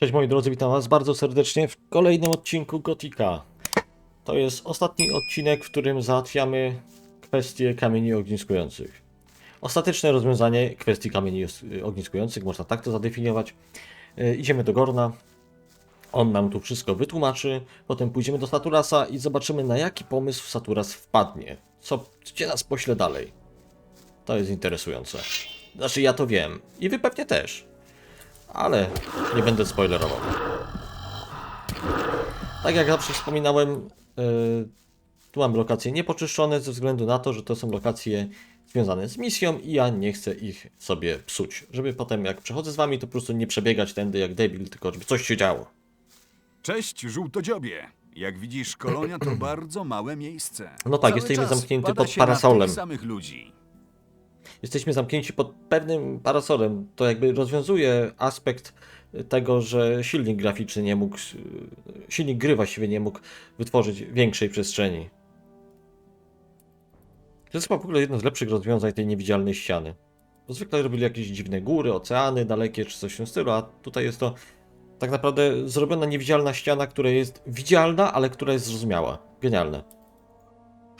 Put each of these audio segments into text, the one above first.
Cześć moi drodzy, witam was bardzo serdecznie w kolejnym odcinku Gotika. To jest ostatni odcinek, w którym załatwiamy kwestie kamieni ogniskujących. Ostateczne rozwiązanie kwestii kamieni ogniskujących, można tak to zadefiniować. E, Idziemy do Gorna, on nam tu wszystko wytłumaczy, potem pójdziemy do Saturasa i zobaczymy na jaki pomysł Saturas wpadnie. Co, gdzie nas pośle dalej. To jest interesujące. Znaczy ja to wiem i wy pewnie też ale nie będę spoilerował. Tak jak zawsze wspominałem, yy, tu mam lokacje niepoczyszczone ze względu na to, że to są lokacje związane z misją i ja nie chcę ich sobie psuć. Żeby potem jak przechodzę z wami, to po prostu nie przebiegać tędy jak debil, tylko żeby coś się działo. Cześć, żółtodziobie. Jak widzisz, kolonia to bardzo małe miejsce. No tak, Cały jesteśmy czas pada pod się na parasolem. tych samych ludzi. Jesteśmy zamknięci pod pewnym parasolem. To jakby rozwiązuje aspekt tego, że silnik graficzny nie mógł, silnik gry właściwie nie mógł wytworzyć większej przestrzeni. To jest chyba w ogóle jedno z lepszych rozwiązań tej niewidzialnej ściany. Bo zwykle robili jakieś dziwne góry, oceany dalekie czy coś w tym stylu, a tutaj jest to tak naprawdę zrobiona niewidzialna ściana, która jest widzialna, ale która jest zrozumiała. Genialne.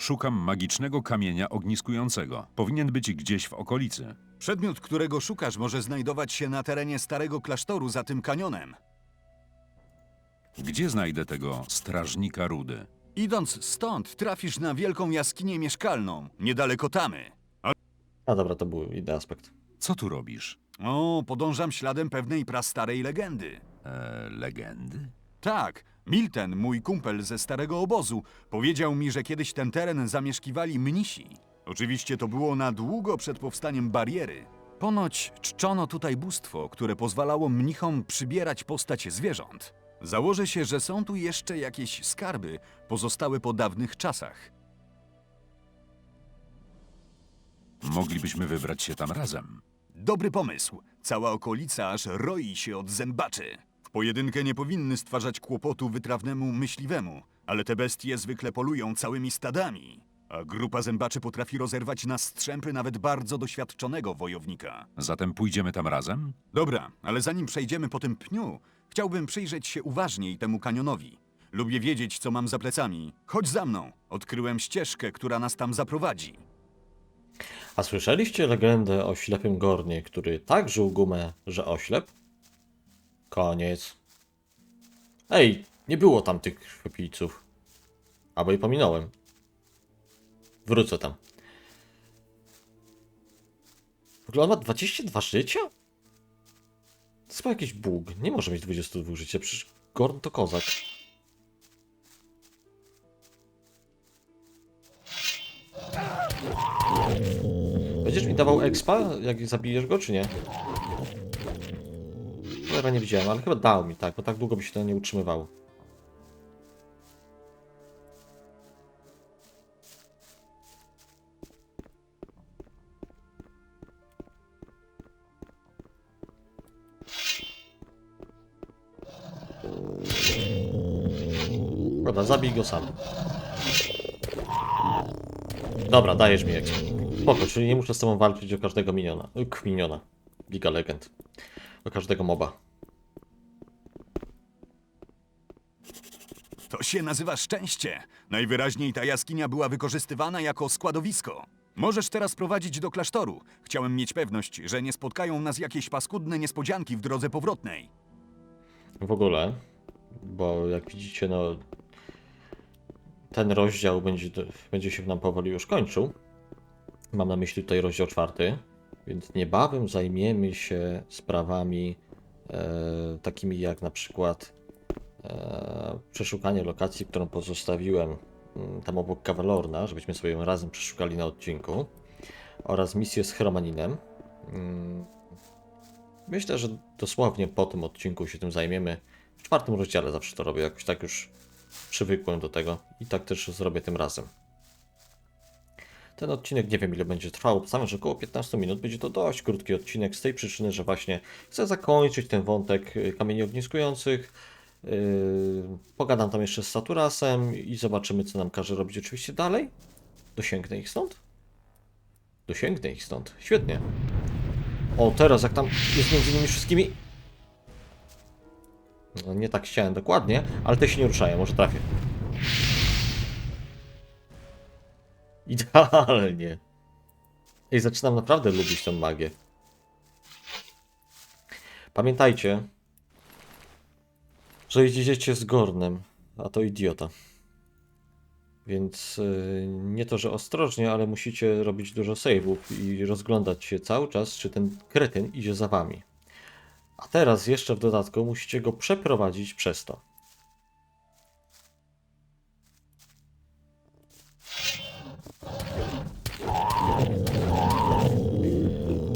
Szukam magicznego kamienia ogniskującego. Powinien być gdzieś w okolicy. Przedmiot, którego szukasz, może znajdować się na terenie starego klasztoru za tym kanionem. Gdzie znajdę tego strażnika rudy? Idąc stąd, trafisz na wielką jaskinię mieszkalną, niedaleko Tamy. A dobra, to był inny aspekt. Co tu robisz? O, podążam śladem pewnej prastarej legendy. E, legendy? Tak, Milten, mój kumpel ze starego obozu, powiedział mi, że kiedyś ten teren zamieszkiwali mnisi. Oczywiście to było na długo przed powstaniem bariery. Ponoć czczono tutaj bóstwo, które pozwalało mnichom przybierać postać zwierząt. Założę się, że są tu jeszcze jakieś skarby pozostałe po dawnych czasach. Moglibyśmy wybrać się tam razem. Dobry pomysł. Cała okolica aż roi się od zębaczy. W pojedynkę nie powinny stwarzać kłopotu wytrawnemu myśliwemu, ale te bestie zwykle polują całymi stadami. A grupa zębaczy potrafi rozerwać na strzępy nawet bardzo doświadczonego wojownika. Zatem pójdziemy tam razem? Dobra, ale zanim przejdziemy po tym pniu, chciałbym przyjrzeć się uważniej temu kanionowi. Lubię wiedzieć, co mam za plecami. Chodź za mną. Odkryłem ścieżkę, która nas tam zaprowadzi. A słyszeliście legendę o ślepym Gornie, który tak żył gumę, że oślep? Koniec. Ej, nie było tam tych krwiopijców. Albo i pominąłem. Wrócę tam. W ogóle on ma 22 życia? To jest jakiś bóg. Nie może mieć 22 życia, przecież Gorn to kozak. Będziesz mi dawał expa, jak zabijesz go, czy nie? Cholera nie widziałem, ale chyba dał mi, tak, bo tak długo by się to nie utrzymywało. Dobra, zabij go sam. Dobra, dajesz mi exp. Spoko, czyli nie muszę z tobą walczyć o każdego miniona. Miniona. Legend. O każdego moba. To się nazywa szczęście. Najwyraźniej ta jaskinia była wykorzystywana jako składowisko. Możesz teraz prowadzić do klasztoru. Chciałem mieć pewność, że nie spotkają nas jakieś paskudne niespodzianki w drodze powrotnej. W ogóle, bo jak widzicie, no ten rozdział będzie, będzie się nam powoli już kończył. Mam na myśli tutaj rozdział czwarty, więc niebawem zajmiemy się sprawami e, takimi jak na przykład przeszukanie lokacji, którą pozostawiłem mm, tam obok Kawalorna, żebyśmy sobie ją razem przeszukali na odcinku, oraz misję z Chromaninem. Mm, Myślę, że dosłownie po tym odcinku się tym zajmiemy. W czwartym rozdziale zawsze to robię, jakoś tak już przywykłem do tego i tak też zrobię tym razem. Ten odcinek nie wiem ile będzie trwał, obstawiam, że około 15 minut. Będzie to dość krótki odcinek z tej przyczyny, że właśnie chcę zakończyć ten wątek y, kamieni ogniskujących. Yy, pogadam tam jeszcze z Saturasem i zobaczymy co nam każe robić oczywiście dalej. Dosięgnę ich stąd? Dosięgnę ich stąd. Świetnie. O, teraz jak tam jest między nimi wszystkimi. No, nie tak chciałem dokładnie, ale te się nie ruszają, może trafię. Idealnie. Ej, zaczynam naprawdę lubić tą magię. Pamiętajcie, że z Gornem, a to idiota. Więc yy, nie to, że ostrożnie, ale musicie robić dużo save'ów i rozglądać się cały czas, czy ten kretyn idzie za wami. A teraz jeszcze w dodatku musicie go przeprowadzić przez to.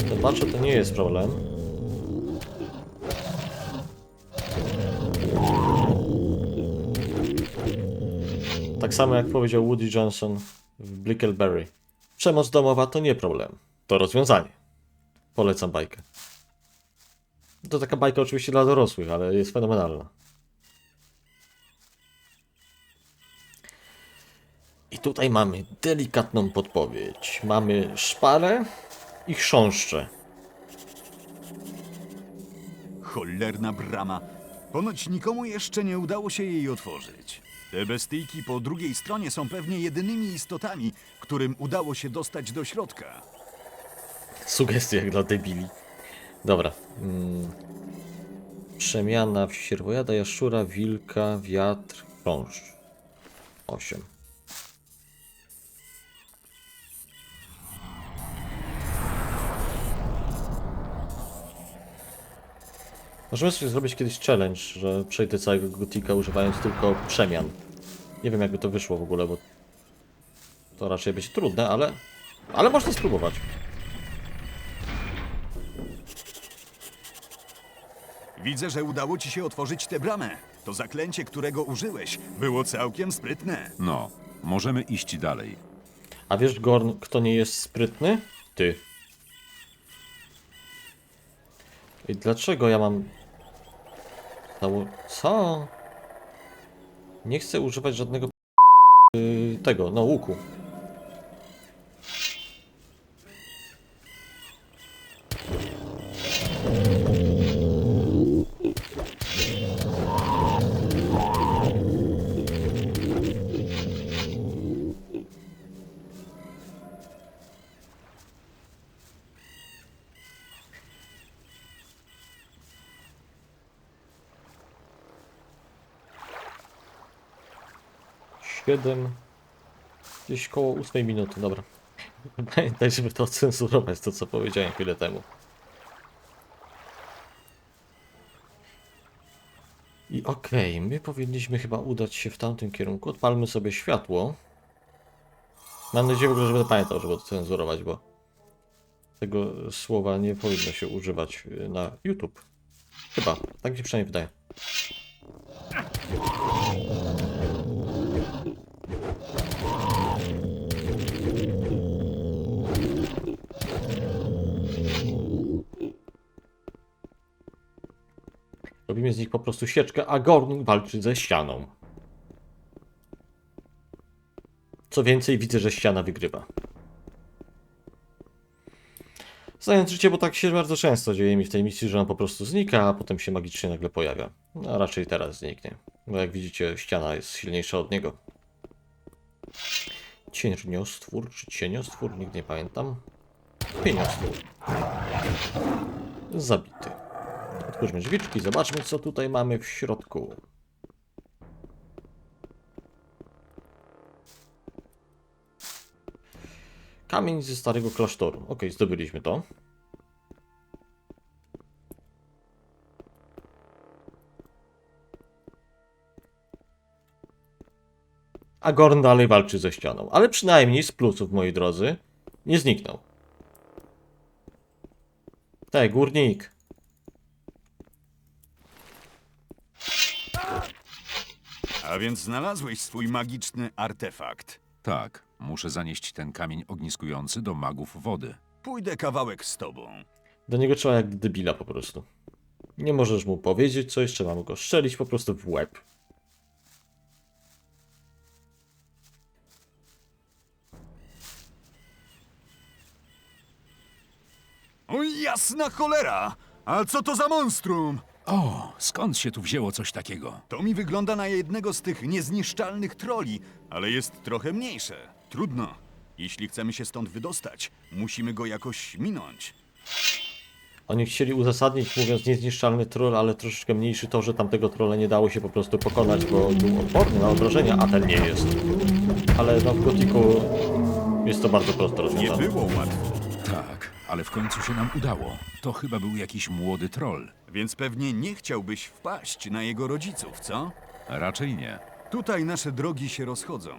Zobaczę, to nie jest problem. Tak samo jak powiedział Woody Johnson w Brickleberry. Przemoc domowa to nie problem, to rozwiązanie. Polecam bajkę. To taka bajka oczywiście dla dorosłych, ale jest fenomenalna. I tutaj mamy delikatną podpowiedź. Mamy szparę i chrząszcze. Cholerna brama. Ponoć nikomu jeszcze nie udało się jej otworzyć. Te bestyjki po drugiej stronie są pewnie jedynymi istotami, którym udało się dostać do środka. Sugestie jak dla debili. Dobra. Mm. Przemiana w sierwojada, jaszczura, wilka, wiatr, chrząszcz. 8. Możemy sobie zrobić kiedyś challenge, że przejdę całego gotika używając tylko przemian. Nie wiem jakby to wyszło w ogóle, bo to raczej będzie trudne, ale, ale można spróbować. Widzę, że udało ci się otworzyć tę bramę. To zaklęcie, którego użyłeś, było całkiem sprytne. No, możemy iść dalej. A wiesz, Gorn, kto nie jest sprytny? Ty. I dlaczego ja mam... Co? Nie chcę używać żadnego... Yy, tego, no łuku. Siedem... Gdzieś koło ósmej minuty, dobra. Pamiętaj, żeby to cenzurować, to co powiedziałem chwilę temu. I okej, my powinniśmy chyba udać się w tamtym kierunku. Odpalmy sobie światło. Mam nadzieję w ogóle, że będę pamiętał, żeby to cenzurować, bo tego słowa nie powinno się używać y, na YouTube. Chyba, tak się przynajmniej wydaje. Robimy z nich po prostu sieczkę, a Gorn walczy ze ścianą. Co więcej, widzę, że ściana wygrywa. Znając życie, bo tak się bardzo często dzieje mi w tej misji, że on po prostu znika, a potem się magicznie nagle pojawia. No, a raczej teraz zniknie. Bo jak widzicie, ściana jest silniejsza od niego. Cieniostwór czy cieniostwór? Nigdy nie pamiętam. Pieniostwór. Zabity. Otwórzmy drzwiczki, zobaczmy co tutaj mamy w środku. Kamień ze starego klasztoru. Ok, zdobyliśmy to. A Gorn dalej walczy ze ścianą, ale przynajmniej z plusów, moi drodzy, nie zniknął. Tak, górnik. A więc znalazłeś swój magiczny artefakt. Tak, muszę zanieść ten kamień ogniskujący do magów wody. Pójdę kawałek z tobą. Do niego trzeba jak debila po prostu. Nie możesz mu powiedzieć coś, trzeba mu go strzelić po prostu w łeb. O jasna cholera! A co to za monstrum? O, skąd się tu wzięło coś takiego? To mi wygląda na jednego z tych niezniszczalnych troli, ale jest trochę mniejsze. Trudno. Jeśli chcemy się stąd wydostać, musimy go jakoś minąć. Oni chcieli uzasadnić, mówiąc niezniszczalny troll, ale troszeczkę mniejszy to, że tamtego trolla nie dało się po prostu pokonać, bo był odporny na obrażenia, a ten nie jest. Ale no w Gotiku jest to bardzo prosto Nie rozwiązane. było łatwo, Tak, ale w końcu się nam udało. To chyba był jakiś młody troll. więc pewnie nie chciałbyś wpaść na jego rodziców, co? Raczej nie. Tutaj nasze drogi się rozchodzą.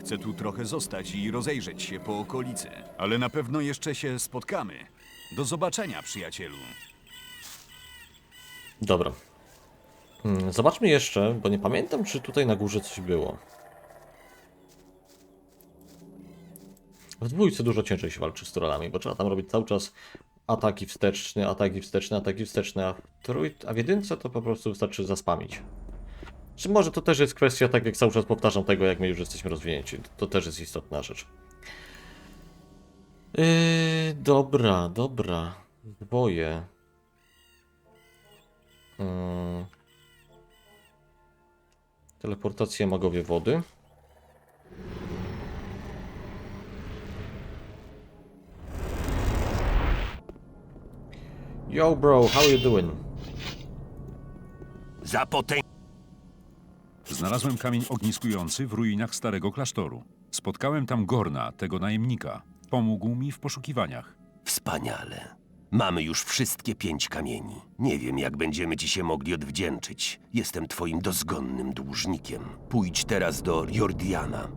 Chcę tu trochę zostać i rozejrzeć się po okolicy, ale na pewno jeszcze się spotkamy. Do zobaczenia, przyjacielu. Dobra. Hmm, Zobaczmy jeszcze, bo nie pamiętam, czy tutaj na górze coś było. W dwójce dużo ciężej się walczy z trollami, bo trzeba tam robić cały czas ataki wsteczne, ataki wsteczne, ataki wsteczne, a w, trój... a w jedynce to po prostu wystarczy zaspamić. Czy może to też jest kwestia, tak jak cały czas powtarzam, tego jak my już jesteśmy rozwinięci. To też jest istotna rzecz. Yy, dobra, dobra. Dwoje. Mm. Teleportacja magowie wody. Yo bro, how you doing? Za. Znalazłem kamień ogniskujący w ruinach starego klasztoru. Spotkałem tam Gorna, tego najemnika. Pomógł mi w poszukiwaniach. Wspaniale. Mamy już wszystkie pięć kamieni. Nie wiem, jak będziemy ci się mogli odwdzięczyć. Jestem twoim dozgonnym dłużnikiem. Pójdź teraz do Jordiana.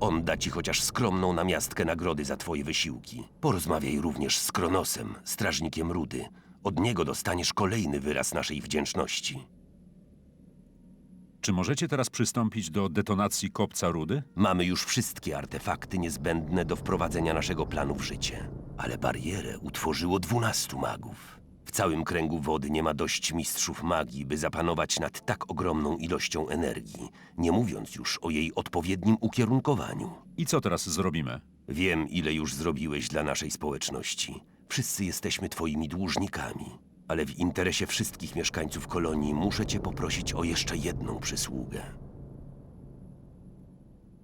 On da ci chociaż skromną namiastkę nagrody za twoje wysiłki. Porozmawiaj również z Kronosem, strażnikiem Rudy. Od niego dostaniesz kolejny wyraz naszej wdzięczności. Czy możecie teraz przystąpić do detonacji kopca rudy? Mamy już wszystkie artefakty niezbędne do wprowadzenia naszego planu w życie. Ale barierę utworzyło dwunastu magów. W całym kręgu wody nie ma dość mistrzów magii, by zapanować nad tak ogromną ilością energii, nie mówiąc już o jej odpowiednim ukierunkowaniu. I co teraz zrobimy? Wiem, ile już zrobiłeś dla naszej społeczności. Wszyscy jesteśmy twoimi dłużnikami. Ale w interesie wszystkich mieszkańców kolonii muszę cię poprosić o jeszcze jedną przysługę.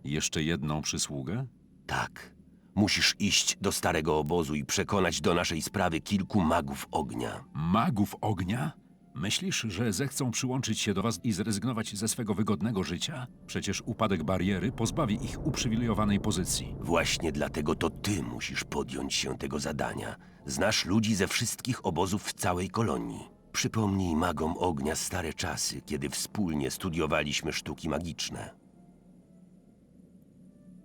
Jeszcze jedną przysługę? Tak. Musisz iść do starego obozu i przekonać do naszej sprawy kilku magów ognia. Magów ognia? Myślisz, że zechcą przyłączyć się do was i zrezygnować ze swego wygodnego życia? Przecież upadek bariery pozbawi ich uprzywilejowanej pozycji. Właśnie dlatego to ty musisz podjąć się tego zadania. Znasz ludzi ze wszystkich obozów w całej kolonii. Przypomnij magom ognia stare czasy, kiedy wspólnie studiowaliśmy sztuki magiczne.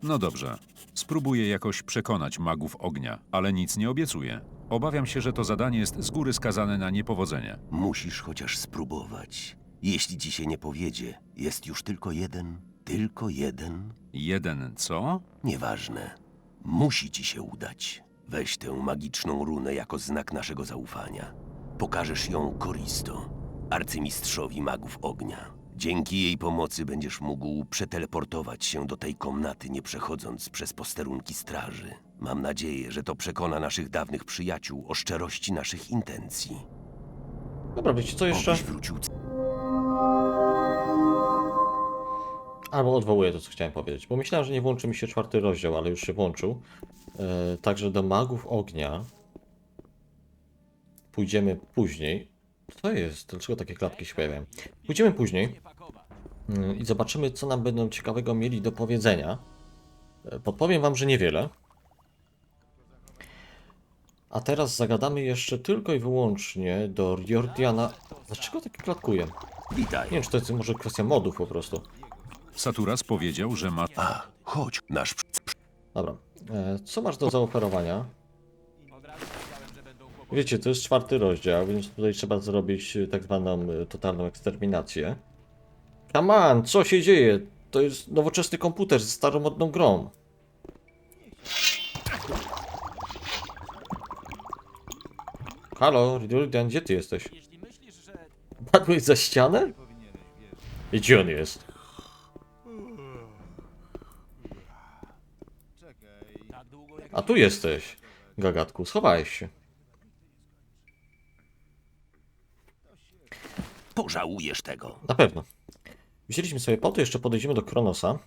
No dobrze. Spróbuję jakoś przekonać magów ognia, ale nic nie obiecuję. Obawiam się, że to zadanie jest z góry skazane na niepowodzenie. Musisz chociaż spróbować. Jeśli ci się nie powiedzie, jest już tylko jeden, tylko jeden. Jeden co? Nieważne. Musi ci się udać. Weź tę magiczną runę jako znak naszego zaufania. Pokażesz ją Koristo, arcymistrzowi magów ognia. Dzięki jej pomocy będziesz mógł przeteleportować się do tej komnaty, nie przechodząc przez posterunki straży. Mam nadzieję, że to przekona naszych dawnych przyjaciół o szczerości naszych intencji. Dobra, wiecie co jeszcze? Obyś wrócił Albo odwołuję to, co chciałem powiedzieć, bo myślałem, że nie włączy mi się czwarty rozdział, ale już się włączył. E, także do magów ognia pójdziemy później. Co to jest? Dlaczego takie klatki się pojawiają? Pójdziemy później mm, i zobaczymy, co nam będą ciekawego mieli do powiedzenia. E, Podpowiem wam, że niewiele. A teraz zagadamy jeszcze tylko i wyłącznie do Jordiana. Dlaczego takie klatkuje? Witaj. Nie wiem, czy to jest może kwestia modów po prostu. Saturas powiedział, że ma A, chodź, nasz Dobra. E, co masz do zaoferowania? Wiecie, to jest czwarty rozdział, więc tutaj trzeba zrobić e, tak zwaną e, totalną eksterminację. On, co się dzieje? To jest nowoczesny komputer z staromodną grą. Halo, Riduldian, gdzie ty jesteś? Padłeś za ścianę? I gdzie on jest? A tu jesteś, gagatku, schowałeś się. Pożałujesz tego. Na pewno. Wzięliśmy sobie po to, jeszcze podejdziemy do Kronosa.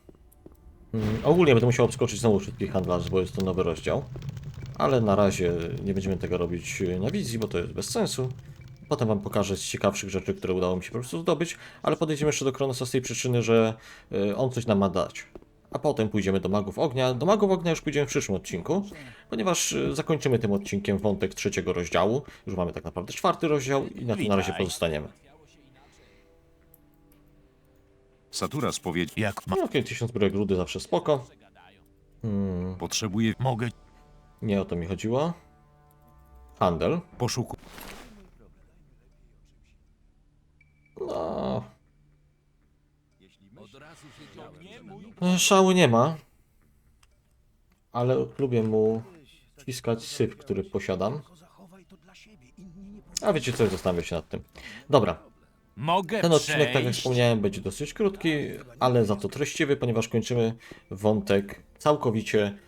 Mm, ogólnie będę musiał obskoczyć znowu wszystkich handlarzy, bo jest to nowy rozdział. Ale na razie nie będziemy tego robić na wizji, bo to jest bez sensu. Potem wam pokażę z ciekawszych rzeczy, które udało mi się po prostu zdobyć, ale podejdziemy jeszcze do Kronosa z tej przyczyny, że y, on coś nam ma dać. A potem pójdziemy do Magów Ognia. Do Magów Ognia już pójdziemy w przyszłym odcinku, ponieważ y, zakończymy tym odcinkiem wątek trzeciego rozdziału. Już mamy tak naprawdę czwarty rozdział i na tym na razie pozostaniemy. Saturas powiedział, Jak ma... No okej, 1000 zbrojek rudy zawsze spoko. Hmm, potrzebuje Mogę... nie o to mi chodziło. Handel. poszuku. No. E, Szału nie ma. Ale lubię mu wciskać syf, który posiadam. A wiecie co, zastanawiam się nad tym. Dobra, Mogę ten odcinek, tak jak wspomniałem, będzie dosyć krótki, ale za to treściwy, ponieważ kończymy wątek całkowicie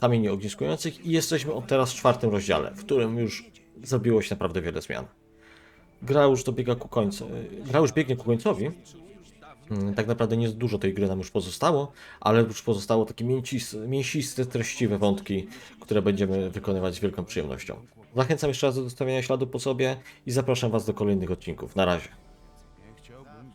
kamieni ogniskujących i jesteśmy od teraz w czwartym rozdziale, w którym już zrobiło się naprawdę wiele zmian. Gra już dobiega ku końcu. Gra już biegnie ku końcowi. Mm, Tak naprawdę nie dużo tej gry nam już pozostało, ale już pozostało takie mięcis- mięsiste, treściwe wątki, które będziemy wykonywać z wielką przyjemnością. Zachęcam jeszcze raz do zostawienia śladu po sobie i zapraszam Was do kolejnych odcinków. Na razie.